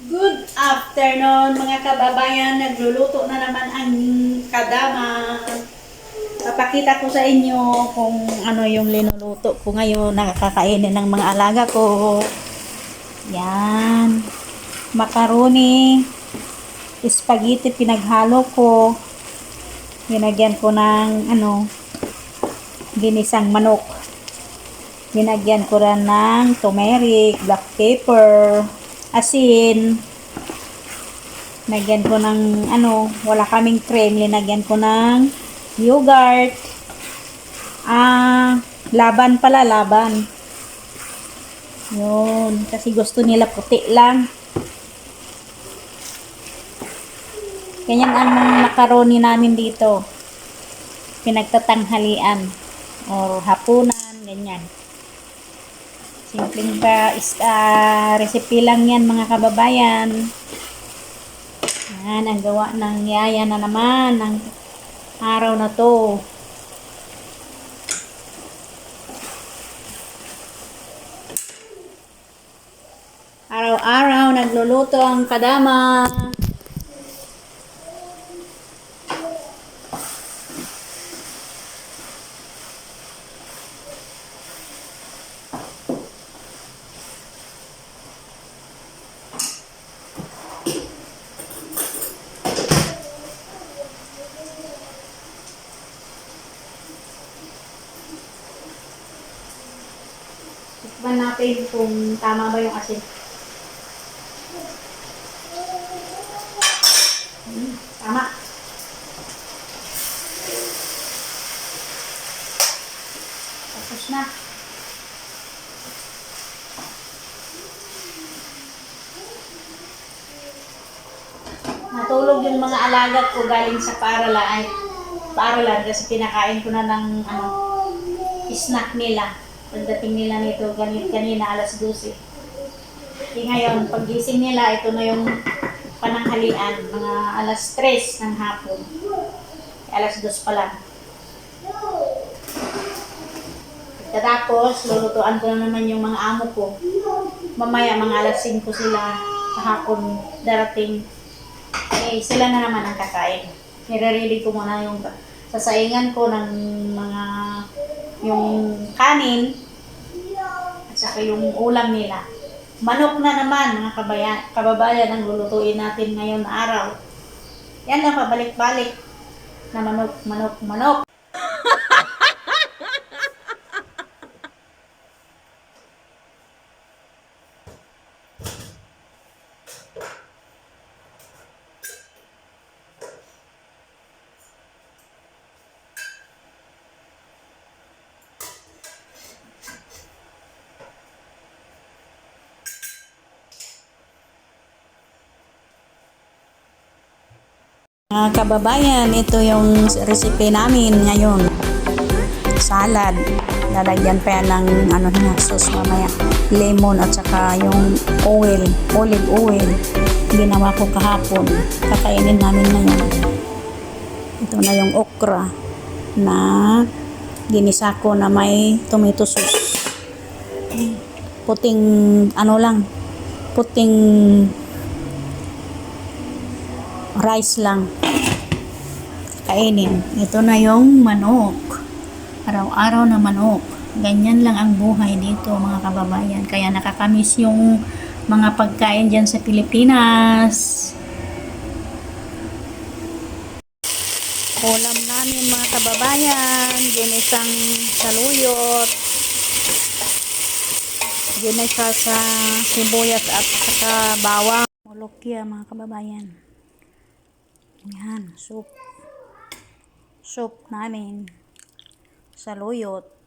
Good afternoon mga kababayan. Nagluluto na naman ang kadama. Papakita ko sa inyo kung ano yung linuluto ko ngayon. Nakakainin ng mga alaga ko. Yan. Macaroni. Spaghetti pinaghalo ko. Ginagyan ko ng ano, ginisang manok. Ginagyan ko rin ng turmeric, black pepper, asin. Lagyan ko ng ano, wala kaming cream, linagyan ko ng yogurt. Ah, laban pala, laban. Yun, kasi gusto nila puti lang. Ganyan ang macaroni namin dito. Pinagtatanghalian or hapunan, ganyan. Simpleng ba is ah, recipe lang yan mga kababayan. Yan, ang gawa ng yaya na naman ng araw na to. Araw-araw nagluluto ang kadama. Natin kung tama ba yung asin. Hmm, tama. Tapos na. Natulog yung mga alaga ko galing sa paaralan. Ay, paaralan kasi pinakain ko na ng ano, snack nila. Pagdating nila nito ganit kanina alas 12. Di ngayon, paggising nila, ito na yung pananghalian, mga alas 3 ng hapon. Alas 2 pa lang. Tapos, lulutuan ko na naman yung mga amo ko. Mamaya, mga alas 5 sila kahapon darating. Eh, sila na naman ang kakain. Nire-ready ko muna yung sasaingan ko ng mga yung kanin at saka yung ulam nila. Manok na naman, mga kabayan, kababayan, ang lulutuin natin ngayon na araw. Yan lang, pabalik-balik na manok, manok, manok. Mga kababayan, ito yung recipe namin ngayon. Salad. Lalagyan pa yan ng ano na, sauce mamaya. Lemon at saka yung oil, olive oil. Ginawa ko kahapon. Kakainin namin ngayon. Ito na yung okra na ginisa ko na may tomato sauce. Puting ano lang, puting rice lang. Kainin. Ito na yung manok. Araw-araw na manok. Ganyan lang ang buhay dito mga kababayan. Kaya nakakamiss yung mga pagkain dyan sa Pilipinas. Ulam namin mga kababayan. Ginisang saluyot. Ginisa sa sibuyas at saka bawang. Mulokya mga kababayan. Yan, soup. Soup namin. Saluyot.